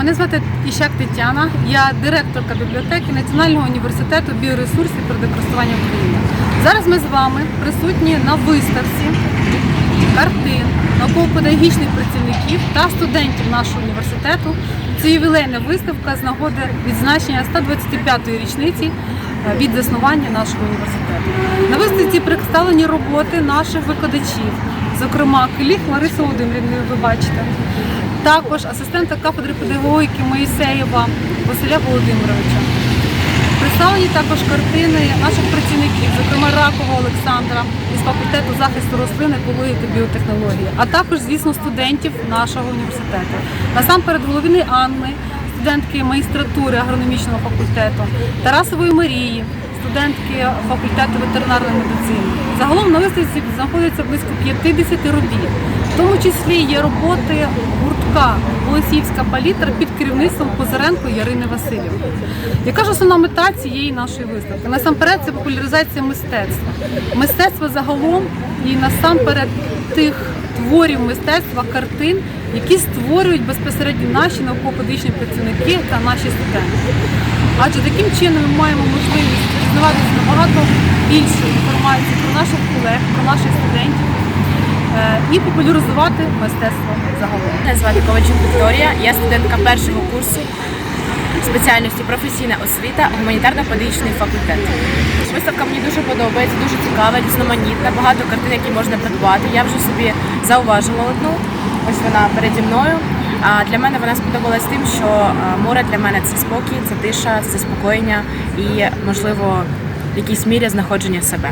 мене звати Іщак Тетяна. Я директорка бібліотеки Національного університету біоресурсів і природокористування України. Зараз ми з вами присутні на виставці картин науково-педагогічних працівників та студентів нашого університету. Це ювілейна виставка з нагоди відзначення 125-ї річниці е, від заснування нашого університету. На виставці представлені роботи наших викладачів, зокрема Киліх Лариса Володимирівна, ви бачите. Також асистента кафедри педагогіки Моїсеєва Василя Володимировича. Представлені також картини наших працівників, зокрема Ракова Олександра із факультету захисту рослин, екології та біотехнології, а також, звісно, студентів нашого університету. Насамперед Головіни Анни, студентки магістратури агрономічного факультету, Тарасової Марії, студентки факультету ветеринарної медицини. Загалом на виставці знаходиться близько 50 робіт. Тому числі є роботи гуртка Голосіївська палітра під керівництвом Позаренко Ярини Васильівни. Яка ж основна мета цієї нашої виставки? Насамперед це популяризація мистецтва. Мистецтва загалом і насамперед тих творів мистецтва, картин, які створюють безпосередньо наші науково-педагогічні працівники та наші студенти. Адже таким чином ми маємо можливість дізнаватися набагато більше інформації про наших колег, про наших студентів і популяризувати мистецтво загалом. Мене звати Ковальчук Вікторія, я студентка першого курсу спеціальності професійна освіта, гуманітарно-педагогічний факультет. Виставка мені дуже подобається, дуже цікава, різноманітна, багато картин, які можна придбати. Я вже собі зауважила одну. Ось вона переді мною. А для мене вона сподобалась тим, що море для мене це спокій, це тиша, це заспокоєння і, можливо, в якійсь мірі знаходження себе.